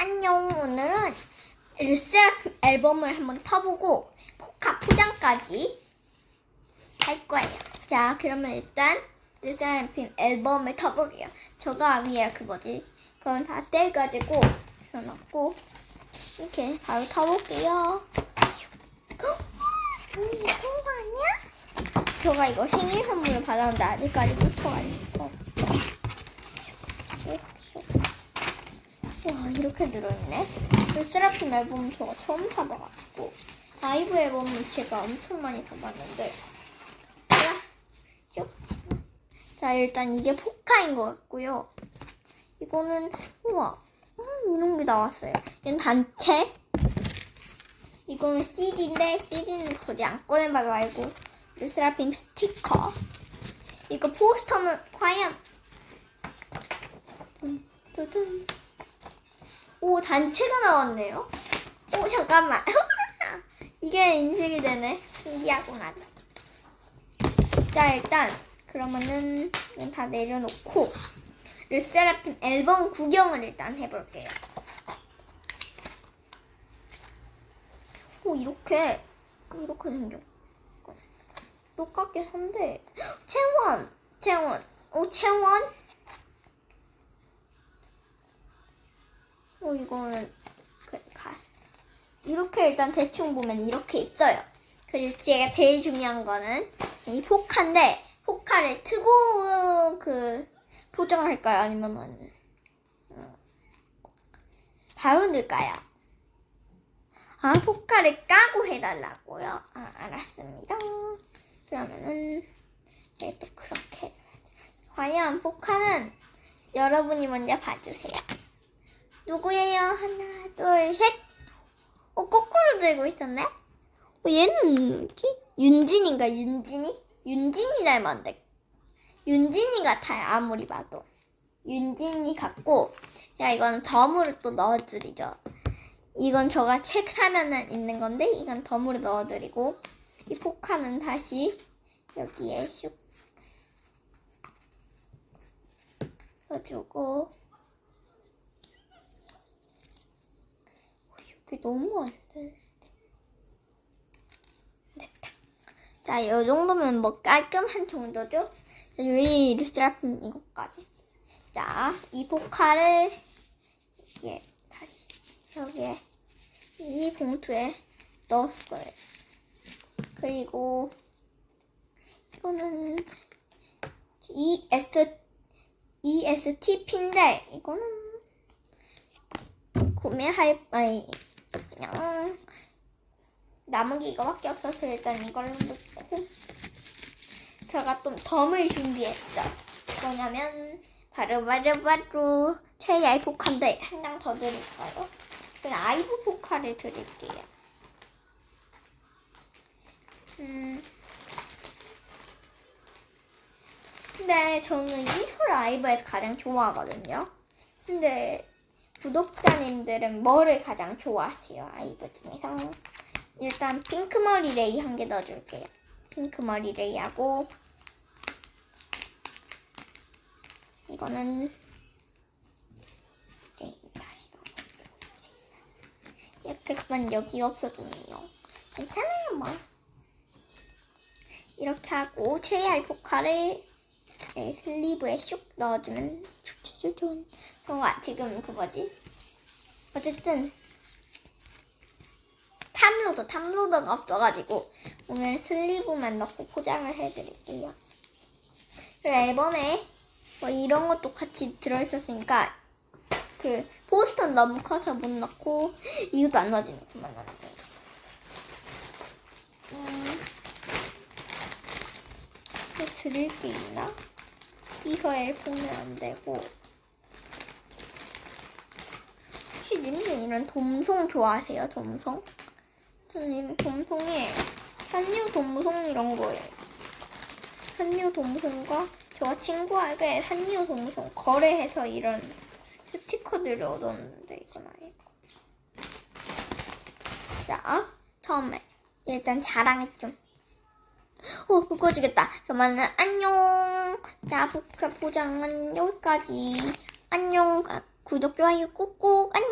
안녕. 오늘은 르세라핌 앨범을 한번 터보고 포카 포장까지 할 거예요. 자, 그러면 일단 르세라핌 앨범을 터볼게요. 저가 위에 그 뭐지? 그건 다 떼가지고 넣고 이렇게 바로 터볼게요. 너무 예쁜 거 아니야? 저가 이거 생일 선물을 받았는데 아직까지 붙어가지고 와 이렇게 들어있네. 르세라핌 앨범 저가 처음 사봐가지고. 아이브 앨범은 제가 엄청 많이 사봤는데. 자, 일단 이게 포카인 것 같고요. 이거는 우와. 음, 이런 게 나왔어요. 얘는 단체? 이거는 CD인데 CD는 굳이 안 꺼내봐도 알고. 르세라핌 스티커. 이거 포스터는 과연. 두둔 오 단체가 나왔네요. 오 잠깐만. 이게 인식이 되네. 신기하구나 자 일단 그러면은 다 내려놓고 르세라핌 앨범 구경을 일단 해볼게요. 오 이렇게 이렇게 생겼 똑같긴 한데. 채원! 채원! 오 채원 오 이거는 그, 가. 이렇게 일단 대충 보면 이렇게 있어요. 그리고 제가 제일 중요한 거는 이 포카인데 포카를 트고 그 포장을 할까요? 아니면은 어, 바로 넣을까요? 아 포카를 까고 해달라고요? 아 알았습니다. 그러면은 네, 또 그렇게. 과연 포카는 여러분이 먼저 봐주세요. 누구예요? 하나, 둘, 셋. 어, 거꾸로 들고 있었네? 어, 얘는 뭐지? 윤진인가, 윤진이? 윤진이 닮았는데. 윤진이 같아요, 아무리 봐도. 윤진이 같고, 자, 이건 덤으로 또 넣어드리죠. 이건 저가 책 사면은 있는 건데, 이건 덤으로 넣어드리고, 이 포카는 다시 여기에 슉 넣어주고 여기 너무 안 돼. 됐다. 자, 이 정도면 뭐 깔끔한 정도죠? 여기 르스라핌 이것까지. 자, 이 포카를 이게 다시 여기에 이 봉투에 넣었어요. 그리고 이거는 ES ESTP인데 이거는 구매할 아니 그냥 남은 게 이거밖에 없어서 일단 이걸로 넣고 제가 또 덤을 준비했죠. 뭐냐면 바로 바로 바로 최애 포카인데 한 장 더 드릴까요? 그냥 아이브 포카를 드릴게요. 음. 근데 저는 이설 아이브에서 가장 좋아하거든요. 근데 구독자님들은 뭐를 가장 좋아하세요? 아이브 중에서 일단 핑크 머리 레이 한 개 넣어줄게요. 핑크 머리 레이하고 이거는 네. 이렇게 가면 여기가 없어지네요. 괜찮아요, 뭐. 이렇게 하고 최애할 포카를 네, 슬리브에 슉 넣어주면 축축축축 정말 지금 그 뭐지? 어쨌든 탑로더 탑로더가 없어가지고 오늘 슬리브만 넣고 포장을 해드릴게요. 그 앨범에 뭐 이런 것도 같이 들어있었으니까 그 포스터는 너무 커서 못 넣고 이것도 안 넣어지네 그만 넣는 거. 음. 또 드릴 게 있나? 이거에 보면 안 되고. 혹시 님들 이런 돔송 좋아하세요? 돔송? 저는 돔송에 산유 돔송 이런 거예요. 산유 돔송과 저와 친구에게 산유 돔송 거래해서 이런 스티커들을 얻었는데 이건 아니고. 자, 처음에 일단 자랑을 좀. 어, 묶어주겠다. 그러면은 안녕. 자, 포카 포장은 여기까지. 안녕. 구독, 좋아요 꾹꾹. 안녕.